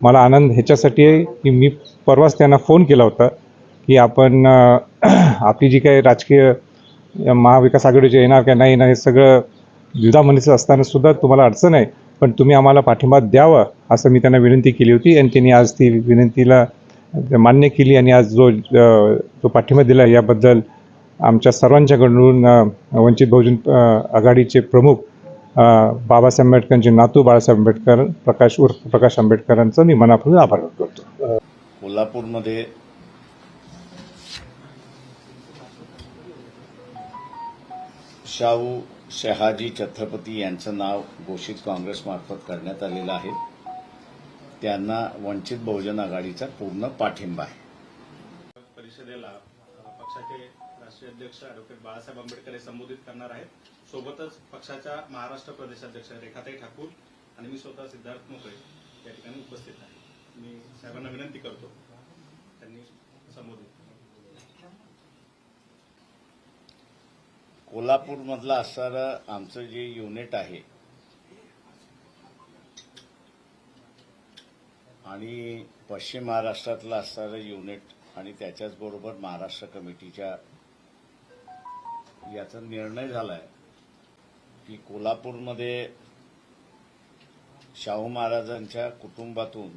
मला आनंद ह्याच्यासाठी आहे की मी परवाच त्यांना फोन केला होता की आपण आपली जी काही राजकीय महाविकास आघाडीचे येणार का नाही येणार हे सगळं दुधामनीचं असताना सुद्धा तुम्हाला अडचण आहे पण तुम्ही आम्हाला पाठिंबा द्यावा असं मी त्यांना विनंती केली होती आणि त्यांनी आज ती विनंतीला मान्य केली आणि आज जो जो पाठिंबा दिला याबद्दल आमच्या सर्वांच्याकडून वंचित बहुजन आघाडीचे प्रमुख बाबासाहेब आंबेडकरांचे नातू बाळासाहेब आंबेडकर प्रकाश उर्फ प्रकाश आंबेडकरांचं मी मनापासून आभार व्यक्त करतो. कोल्हापूरमध्ये शाहू शहाजी छत्रपती यांचं नाव घोषित काँग्रेसमार्फत करण्यात आलेलं आहे. त्यांना वंचित बहुजन आघाडीचा पूर्ण पाठिंबा आहे. परिषदेला पक्षाचे राष्ट्रीय अध्यक्ष अॅडव्होकेट बाळासाहेब आंबेडकर हे संबोधित करणार आहेत सोबतच पक्षाच्या महाराष्ट्र प्रदेशाध्यक्ष रेखाताई ठाकूर आणि मी स्वतः सिद्धार्थ मोकळे या ठिकाणी उपस्थित आहे मी साहेबांना विनंती करतो त्यांनी संबोधित करावं. कोल्हापूरमधलं असणारं आमचं जे युनिट आहे आणि पश्चिम महाराष्ट्रातलं असणारं युनिट आणि त्याच्याच बरोबर महाराष्ट्र कमिटीच्या याचा निर्णय झालाय की कोल्हापूरमध्ये शाहू महाराजांच्या कुटुंबातून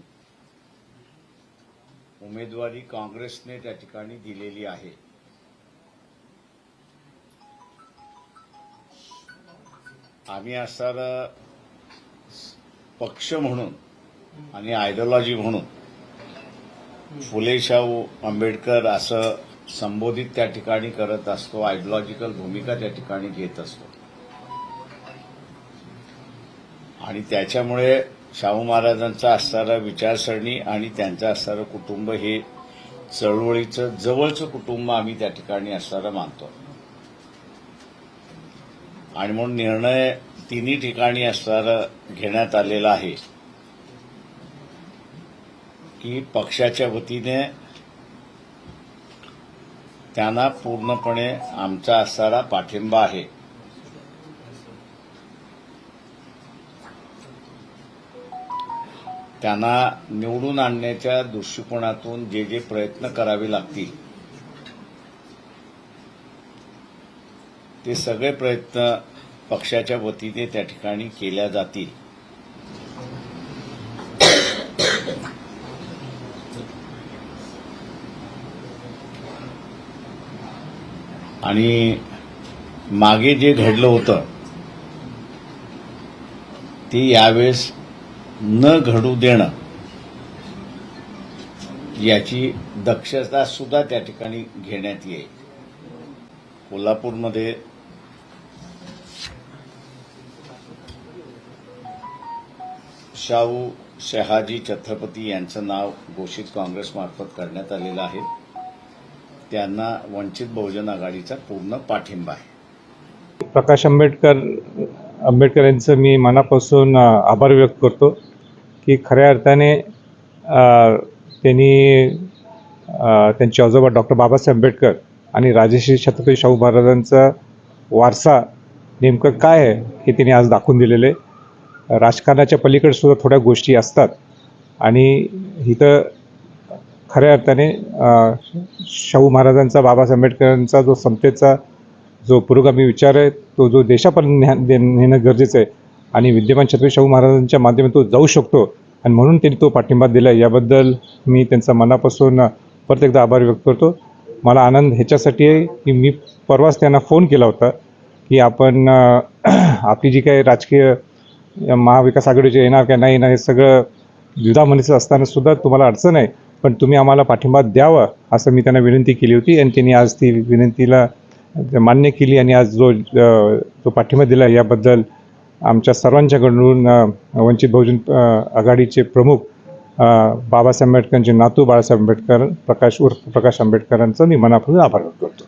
उमेदवारी काँग्रेसने त्या ठिकाणी दिलेली आहे. आम्ही असणारा पक्ष म्हणून आणि आयडिओलॉजी म्हणून. फुले शाहू आंबेडकर असं संबोधित त्या ठिकाणी करत असतो आयडिओलॉजिकल भूमिका त्या ठिकाणी घेत असतो. आणि त्याच्यामुळे शाहू महाराजांचा असणारा विचारसरणी आणि त्यांचं असणारं कुटुंब हे चळवळीचं जवळचं कुटुंब आम्ही त्या ठिकाणी असणारं मानतो. आणि म्हणून निर्णय तिन्ही ठिकाणी असणारा घेण्यात आलेला आहे. की पक्षाच्या वतीने त्यांना पूर्णपणे आमचा असणारा पाठिंबा आहे. त्यांना निवडून आणण्याच्या दृष्टिकोनातून जे जे प्रयत्न करावे लागतील ते सगळे प्रयत्न पक्षाच्या वतीने त्या ठिकाणी केल्या जातील. आणि मागे जे घडलं होतं ते यावेळेस न घडू देणं याची दक्षता सुद्धा त्या ठिकाणी घेण्यात येईल. कोल्हापूरमध्ये शाहू शहाजी छत्रपती यांचं नाव घोषित काँग्रेसमार्फत करण्यात आलेलं आहे. त्यांना वंचित बहुजन आघाडीचा पूर्ण पाठिंबा आहे. प्रकाश आंबेडकर आंबेडकर यांचं मी मनापासून आभार व्यक्त करतो की खऱ्या अर्थाने त्यांनी त्यांचे आजोबा डॉक्टर बाबासाहेब आंबेडकर आणि राजश्री छत्रपती शाहू महाराजांचा वारसा नेमकं काय आहे हे त्यांनी आज दाखवून दिलेलं. आहे राजकारणाच्या पलीकडे सुद्धा थोड्या गोष्टी असतात आणि इथं खऱ्या अर्थाने शाहू महाराजांचा बाबासाहेब आंबेडकरांचा जो समतेचा जो पुरोगामी विचार आहे तो जो देशापर्यंत न्या- दे- नेणं गरजेचं आहे आणि विद्यमान छत्रपती शाहू महाराजांच्या माध्यमातून तो जाऊ शकतो आणि म्हणून त्यांनी तो पाठिंबा दिला याबद्दल मी त्यांचा मनापासून परत एकदा आभार व्यक्त करतो. मला आनंद ह्याच्यासाठी आहे की मी परवाच त्यांना फोन केला होता की आपण आपली जी काही राजकीय महाविकास आघाडीचे येणार का नाही येणार हे सगळं दुधामनीचं असताना सुद्धा तुम्हाला अडचण आहे. पण तुम्ही आम्हाला पाठिंबा द्यावा असं मी त्यांना विनंती केली होती. आणि त्यांनी आज ती विनंतीला मान्य केली आणि आज जो जो पाठिंबा दिला याबद्दल आमच्या सर्वांच्याकडून वंचित बहुजन आघाडीचे प्रमुख बाबासाहेब आंबेडकरांचे नातू बाळासाहेब आंबेडकर प्रकाश उर्फ प्रकाश आंबेडकरांचं मी मनापासून आभार व्यक्त करतो